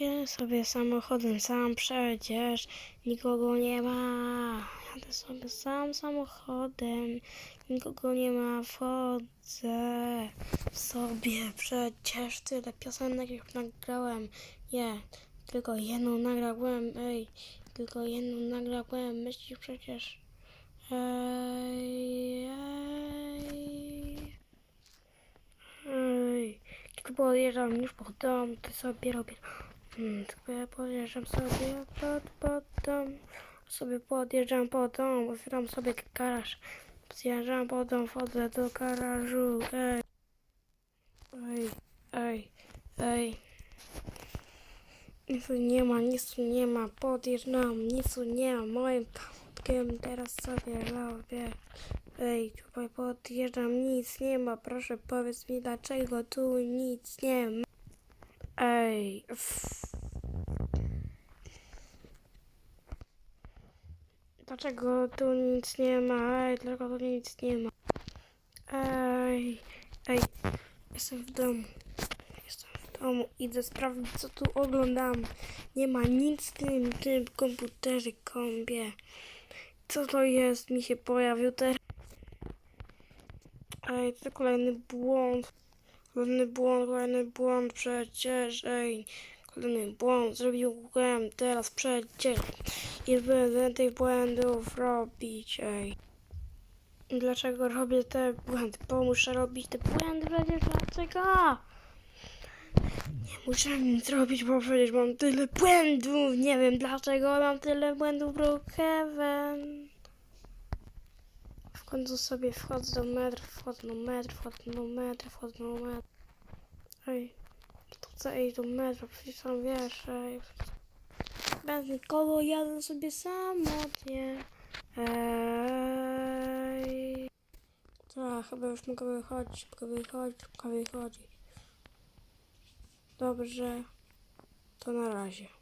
Jadę sobie samochodem sam przecież nikogo nie ma. Jadę sobie sam samochodem, nikogo nie ma, wchodzę sobie przecież tyle piosenek już nagrałem. Nie, tylko jedną nagrałem, ej, tylko jedną nagrałem, myślisz przecież. Ej, ej. Ej, tylko podjeżdżam już pod dom, ty sobie robię. Hmm, tylko ja podjeżdżam sobie pod, pod dom. Sobie podjeżdżam pod dom, otwieram sobie garaż. Zjeżdżam pod dom, wchodzę do garażu. Ej, ej, ej, ej. Nic nie ma, nic nie ma, podjeżdżam, nic nie ma. Moim autkiem teraz sobie robię. Ej, tutaj podjeżdżam, nic nie ma. Proszę powiedz mi, dlaczego tu nic nie ma. Ej. Uff. Dlaczego tu nic nie ma? Ej, dlaczego tu nic nie ma? Ej, ej, jestem w domu. Jestem w domu. Idę sprawdzić, co tu oglądam. Nie ma nic w tym, tym komputerze, kąpie. Co to jest? Mi się pojawił teraz. Ej, to kolejny błąd. Kolejny błąd, kolejny błąd przecież. Ej, kolejny błąd zrobiłem teraz przecież. I będę tych błędów robić, ej. Dlaczego robię te błędy? Bo muszę robić te błędy przecież dlaczego? Nie muszę nic robić, bo przecież mam tyle błędów. Nie wiem dlaczego mam tyle błędów, Brookhaven. W końcu sobie wchodzę do metr, wchodzę do metr, wchodzę do metr, wchodzę do metr. Ej, to chcę iść do metra, przecież tam wiesz, ej. Nikogo jadę sobie samotnie. Ej. Tak, chyba już mogę wychodzić, mogę wychodzić, mogę wychodzić. Dobrze, to na razie.